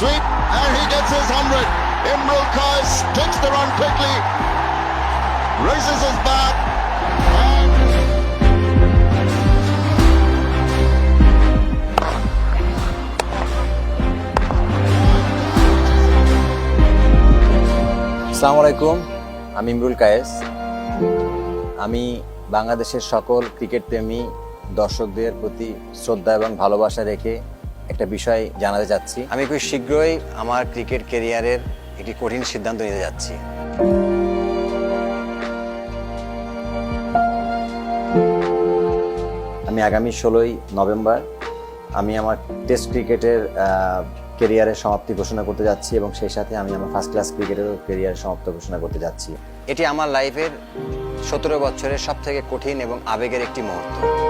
he gets his 100. Imrul Kais takes the run quickly, raises his bat. and- আসসালামু আলাইকুম আমি ইমরুল কায়েস আমি বাংলাদেশের সকল ক্রিকেট প্রেমী দর্শকদের প্রতি শ্রদ্ধা এবং ভালোবাসা রেখে একটা বিষয় জানাতে চাচ্ছি। আমি খুব শীঘ্রই আমার ক্রিকেট কেরিয়ারের একটি কঠিন সিদ্ধান্ত নিতে যাচ্ছি। আমি আগামী ষোলোই নভেম্বর আমি আমার টেস্ট ক্রিকেটের কেরিয়ারের সমাপ্তি ঘোষণা করতে যাচ্ছি এবং সেই সাথে আমি আমার ফার্স্ট ক্লাস ক্রিকেটেরও কেরিয়ার সমাপ্ত ঘোষণা করতে যাচ্ছি। এটি আমার লাইফের সতেরো বছরের সব থেকে কঠিন এবং আবেগের একটি মুহূর্ত।